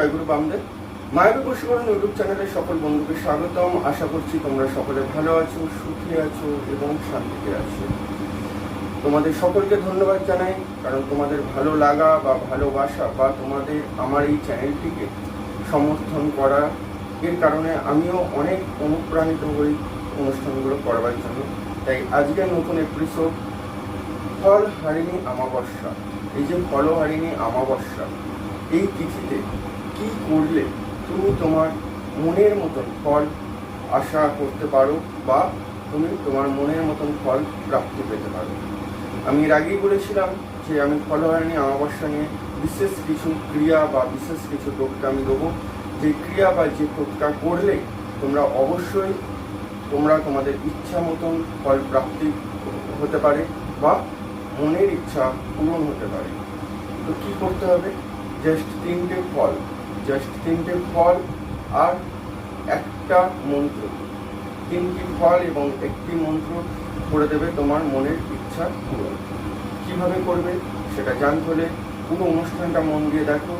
জয় মা তারা জয় বামদেব। মায়ের বসীকরণ ইউটিউব চ্যানেলের সকল বন্ধুকে স্বাগতম। আশা করছি তোমরা সকলে ভালো আছো, সুখী আছো এবং শান্তিতে আছো। তোমাদের সকলকে ধন্যবাদ জানাই, কারণ তোমাদের ভালো লাগা বা ভালোবাসা বা তোমাদের আমার এই চ্যানেলটিকে সমর্থন করা, এর কারণে আমিও অনেক অনুপ্রাণিত হই অনুষ্ঠানগুলো করবার জন্য। তাই আজকের নতুন এপিসোড ফল হারিণী আমাবস্যা এই যে ফল হারিণী আমাবস্যা এই তিথিতে কি করলে তুমি তোমার মনের মতন ফল আশা করতে পারো বা তুমি তোমার মনের মতন ফল প্রাপ্তি পেতে পারো? আমি এর আগেই বলেছিলাম যে আমি ফলহারিণী অমাবস্যা নিয়ে বিশেষ কিছু ক্রিয়া বা বিশেষ কিছু টোটকা আমি দেবো। যে ক্রিয়া বা যে টোটকা করলে তোমরা অবশ্যই তোমরা তোমাদের ইচ্ছা মতন ফল প্রাপ্তি হতে পারে বা মনের ইচ্ছা পূরণ হতে পারে। তো কী করতে হবে? জাস্ট তিনটে ফল জাস্ট তিনটে ফল আর একটা মন্ত্র। তিনটি ফল এবং একটি মন্ত্র করে দেবে তোমার মনের ইচ্ছা পূরণ। কীভাবে করবে সেটা জানতে হলে পুরো অনুষ্ঠানটা মন দিয়ে দেখো,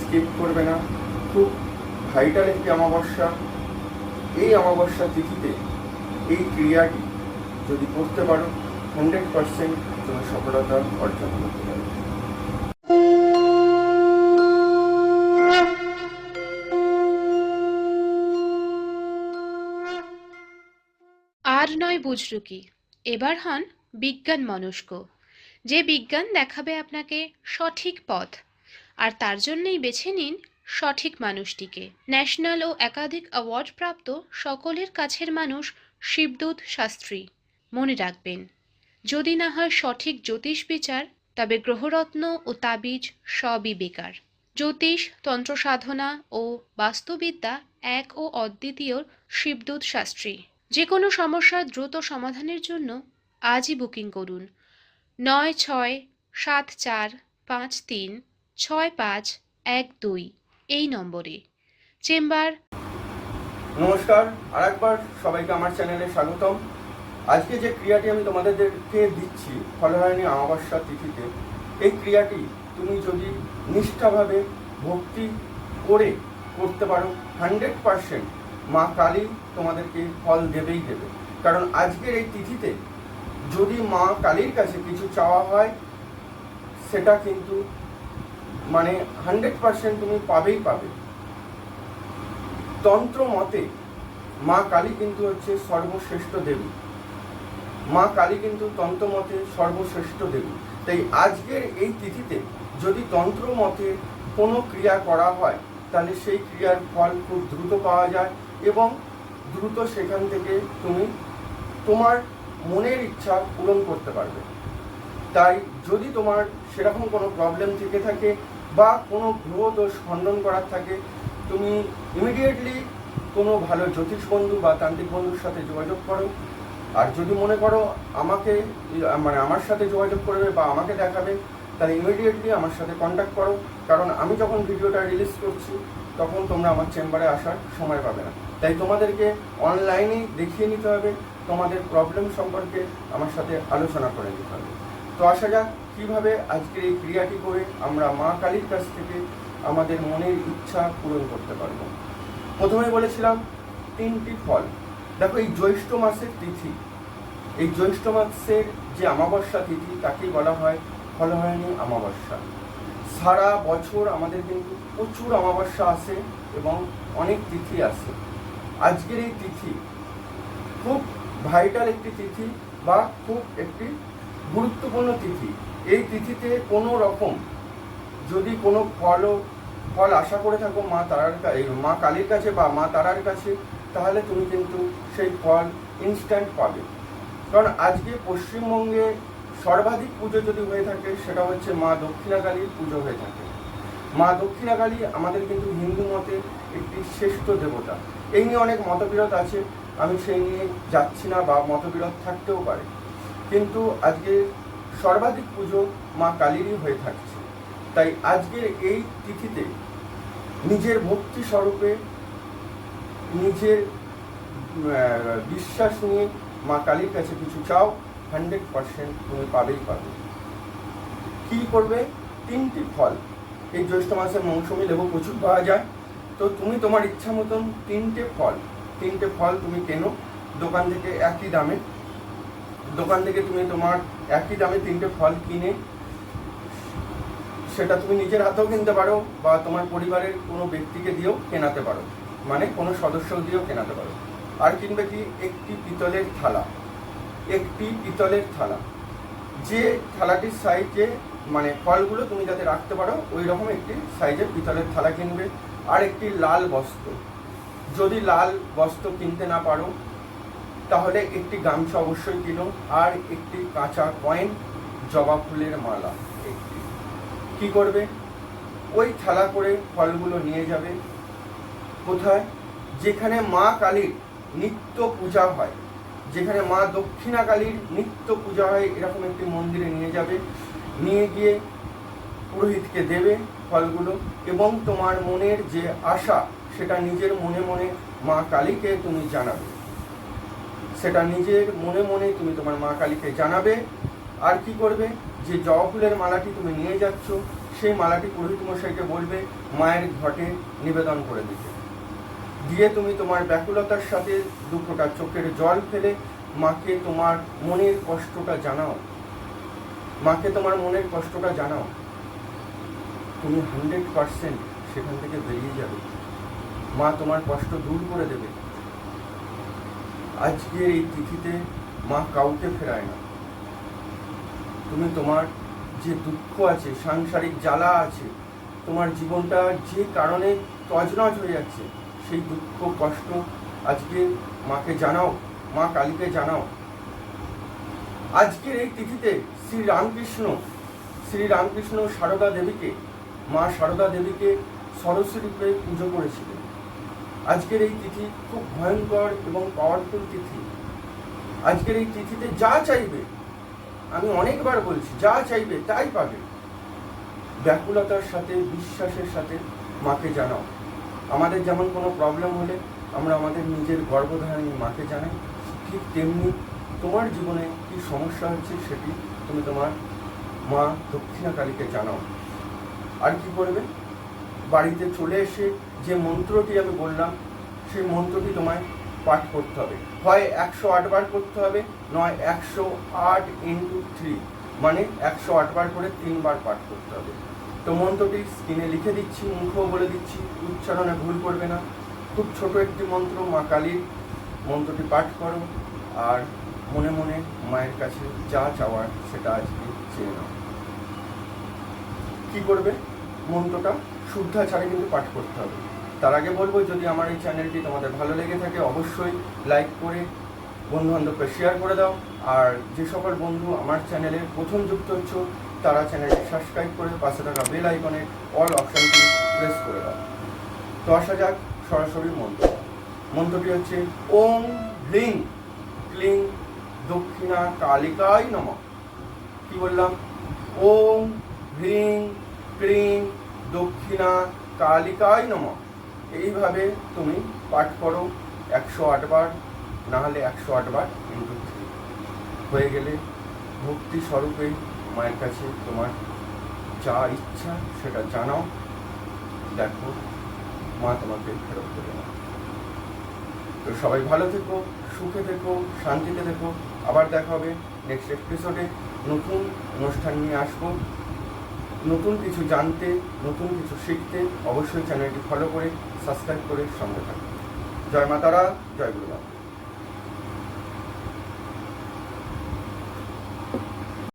স্কিপ করবে না। খুব ভাইটাল একটি অমাবস্যা। এই অমাবস্যা তিথিতে এই ক্রিয়াটি যদি করতে পারো হান্ড্রেড পার্সেন্ট তুমি সফলতা অর্জন করতে পারবে। আর বুঝল কি? এবার হন বিজ্ঞান মনস্ক। যে বিজ্ঞান দেখাবে আপনাকে সঠিক পথ, আর তার জন্যই বেছে নিন সঠিক মানুষটিকে। ন্যাশনাল ও একাধিক অ্যাওয়ার্ড প্রাপ্ত সকলের কাছের মানুষ শিবদূত শাস্ত্রী, মনে রাখবেন। যদি না হয় সঠিক জ্যোতিষ বিচার, তবে গ্রহরত্ন ও তাবিজ সবই বেকার। জ্যোতিষ তন্ত্র সাধনা ও বাস্তুবিদ্যা এক ও অদ্বিতীয় শিবদূত শাস্ত্রী। যে কোনো সমস্যার দ্রুত সমাধানের জন্য আজই বুকিং করুন। নয় ছয় সাত চার পাঁচ তিন ছয় পাঁচ এক দুই এই নম্বরে। চেম্বার। নমস্কার আর একবার সবাইকে আমার চ্যানেলে স্বাগতম। আজকে যে ক্রিয়াটি আমি তোমাদেরকে দিচ্ছি, ফলহারিণী অমাবস্যা তিথিতে, এই ক্রিয়াটি তুমি যদি নিষ্ঠাভাবে ভক্তি করে করতে পারো হান্ড্রেড পারসেন্ট মা কালী তোমাদেরকে ফল দেবেই দেবে। কারণ আজকের এই তিথিতে যদি মা কালীর কাছে কিছু চাওয়া হয়, সেটা কিন্তু মানে হান্ড্রেড পারসেন্ট তুমি পাবেই পাবে। তন্ত্র মতে মা কালী কিন্তু হচ্ছে সর্বশ্রেষ্ঠ দেবী। মা কালী কিন্তু তন্ত্র মতে সর্বশ্রেষ্ঠ দেবী। তাই আজকের এই তিথিতে যদি তন্ত্র মতে কোনো ক্রিয়া করা হয়, তাহলে সেই ক্রিয়ার ফল খুব দ্রুত পাওয়া যায়। এবং দ্রুত সেখান থেকে তুমি তোমার মনের ইচ্ছা পূরণ করতে পারবে। তাই যদি তোমার সেরকম কোনো প্রবলেম থেকে থাকে বা কোনো গ্রহ দোষ খণ্ডন করার থাকে, তুমি ইমিডিয়েটলি কোনো ভালো জ্যোতিষ বন্ধু বা তান্ত্রিক বন্ধুর সাথে যোগাযোগ করো। আর যদি মনে করো আমাকে মানে আমার সাথে যোগাযোগ করবে বা আমাকে দেখাবে, তাহলে ইমিডিয়েটলি আমার সাথে কন্ট্যাক্ট করো। কারণ আমি যখন ভিডিওটা রিলিজ করছি, তখন তোমরা আমার চেম্বারে আসার সময় পাবে না। তাই তোমাদেরকে অনলাইনেই দেখিয়ে নিতে হবে, তোমাদের প্রবলেম সম্পর্কে আমার সাথে আলোচনা করে নিতে হবে। তো আসা যাক, কীভাবে আজকের এই ক্রিয়াটি করে আমরা মা কালীর কাছ থেকে আমাদের মনের ইচ্ছা পূরণ করতে পারব। প্রথমে বলেছিলাম, তিনটি ফল। দেখো, এই জ্যৈষ্ঠ মাসের তিথি। এই জ্যৈষ্ঠ মাসের যে অমাবস্যা তিথি তাকেই বলা হয় ফলহারিণী অমাবস্যা। সারা বছর আমাদের কিন্তু প্রচুর অমাবস্যা আসে এবং অনেক তিথি আসে। আজকের এই তিথি খুব ভাইটাল একটি তিথি বা খুব একটি গুরুত্বপূর্ণ তিথি। এই তিথিতে কোনো রকম যদি কোনো ফল ফল আশা করে থাকো মা তারার কা- এই মা কালীর কাছে বা মা তারার কাছে, তাহলে তুমি কিন্তু সেই ফল ইনস্ট্যান্ট পাবে। কারণ আজকে পশ্চিমবঙ্গে সর্বাধিক পুজো যদি হয়ে থাকে, সেটা হচ্ছে মা দক্ষিণাকালীর পুজো হয়ে থাকে। মা দক্ষিণাকালী আমাদের কিন্তু হিন্দু মতে একটি শ্রেষ্ঠ দেবতা। এই নিয়ে অনেক মতবিরোধ আছে। আমি সেই নিয়ে যাচ্ছি না বা মতবিরোধ থাকতেও পারে। কিন্তু আজকে সর্বাধিক পুজো মা কালীরই হয়ে থাকছে। তাই আজকের এই তিথিতে নিজের ভক্তি স্বরূপে নিজের বিশ্বাস নিয়ে মা কালীর কাছে কিছু চাও হান্ড্রেড পার্সেন্ট তুমি পাবেই পাবে। কী করবে? তিনটি ফল। এই জ্যৈষ্ঠ মাসে মৌসুমি লেবু প্রচুর পাওয়া যায়। তো তুমি তোমার ইচ্ছা মতন তিনটে ফল তিনটে ফল তুমি কেনো, দোকান থেকে একই দামে। দোকান থেকে তুমি তোমার একই দামে তিনটে ফল কিনে, সেটা তুমি নিজের হাতেও কিনতে পারো বা তোমার পরিবারের কোনো ব্যক্তিকে দিয়েও কেনাতে পারো। মানে কোনো সদস্য দিয়েও কেনাতে পারো। আর কিনবে কি? একটি পিতলের থালা। একটি পিতলের থালা। যে থালাটির সাইজে মানে ফলগুলো তুমি যাতে রাখতে পারো, ওই রকম একটি সাইজের পিতলের থালা কিনবে। আর একটি লাল বস্ত্র। যদি লাল বস্ত্র কিনতে না পারো, তাহলে একটি গামছা অবশ্যই কিনো আর একটি কাঁচা কয়েন জবা ফুলের মালা একটি। কি করবে? ওই থালা করে ফলগুলো নিয়ে যাবে। কোথায়? যেখানে মা কালীর নিত্য পূজা হয়। যেখানে মা দক্ষিণা কালীর নিত্য পূজা হয়, এরকম একটি মন্দিরে নিয়ে যাবে। নিয়ে গিয়ে পুরোহিতকে দেবে ফলগুলো এবং তোমার মনের যে আশা, সেটা নিজের মনে মনে মা কালীকে তুমি জানাবে। সেটা নিজের মনে মনে তুমি তোমার মা কালীকে জানাবে। আর কি করবে? যে জবা ফুলের মালাটি তুমি নিয়ে যাচ্ছ, সেই মালাটি পুরোহিত মশাইকে বলবে, মায়ের ঘটে নিবেদন করে দিতে। দিয়ে তুমি তোমার ব্যাকুলতার সাথে দু চোখের জল ফেলে মাকে তোমার মনের কষ্টটা জানাও। মাকে তোমার মনের কষ্টটা জানাও। তুমি হান্ড্রেড পারসেন্ট সেখান থেকে বেরিয়ে যাবে। মা তোমার কষ্ট দূর করে দেবে। আজকে এই তিথিতে মা কাউকে ফেরায় না। তুমি তোমার যে দুঃখ আছে, সাংসারিক জ্বালা আছে, তোমার জীবনটা যে কারণে তজনজ হয়ে যাচ্ছে, সেই দুঃখ, কষ্ট আজকে মাকে জানাও, মা কালীকে জানাও। আজকের এই তিথিতে শ্রী রামকৃষ্ণ শ্রী রামকৃষ্ণ সারদা দেবীকে মা সারদা দেবীকে সরস্বতী রূপে পুজো করেছিলেন। আজকের এই তিথি খুব ভয়ঙ্কর এবং পাওয়ারফুল তিথি। আজকের এই তিথিতে যা চাইবে, আমি অনেকবার বলছি, যা চাইবে তাই পাবে। ব্যাকুলতার সাথে, বিশ্বাসের সাথে মাকে জানাও। আমাদের যেমন কোনো প্রবলেম হলে আমরা আমাদের নিজের গর্ভধারণী মাকে জানাই। ঠিক তেমনি তোমার জীবনে কি সমস্যা হচ্ছে সেটি তুমি তোমার মা দক্ষিণাকালীকে জানাও। আর কি করবে? বাড়িতে চলে এসে যে মন্ত্রটি আমি বললাম, সেই মন্ত্রটি তোমায় পাঠ করতে হবে। হয় একশো আটবার করতে হবে, নয় একশো আট ইন্টু থ্রি মানে একশো আটবার করে তিনবার পাঠ করতে হবে। তো মন্ত্রটি স্ক্রিনে লিখে দিচ্ছি, মুখও বলে দিচ্ছি, উচ্চারণে ভুল করবে না। খুব ছোট একটি মন্ত্র, মা কালীর মন্ত্রটি পাঠ করো, আর মনে মনে মায়ের কাছে যা চাওয়ার সেটা আজকে চেয়ে নাও। কি করবে? মন্ত্রটা শুদ্ধাচারে কিন্তু পাঠ করতে হবে। তার আগে বলব, যদি আমার এই চ্যানেলটি তোমাদের ভালো লেগে থাকে, অবশ্যই লাইক করে বন্ধু বান্ধবকে শেয়ার করে দাও। আর যে সকল বন্ধু আমার চ্যানেলে প্রথম যুক্ত হচ্ছ, তারা চ্যানেলটি সাবস্ক্রাইব করে পাশে থাকা বেল আইকনে অল অপশানটি প্রেস করে দাও। তো আসা যাক, সরাসরি মন্ত্র। মন্ত্রটি হচ্ছে, ওম হ্লিং ক্লিং দক্ষিণা কালিকাই নম। কি বললাম? ওম হ্রিং ক্রিং দক্ষিণা কালিকাই নম। এইভাবে তুমি পাঠ করো একশো আটবার না হলে একশো আটবার ইন্টু থ্রি। হয়ে গেলে ভক্তি স্বরূপে মায়ের কাছে তোমার যা ইচ্ছা সেটা জানাও। দেখো, মা তোমাকে ফেরত দেবে না। তো সবাই ভালো থেকো, সুখে থেকো, শান্তিতে থেকো। আবার দেখা হবে নেক্সট এপিসোডে নতুন অনুষ্ঠান নিয়ে আসব। নতুন কিছু জানতে, নতুন কিছু শিখতে অবশ্যই চ্যানেলটি ফলো করে সাবস্ক্রাইব করে সঙ্গে থাকবে জয় মাতারা জয় গুরুবাবা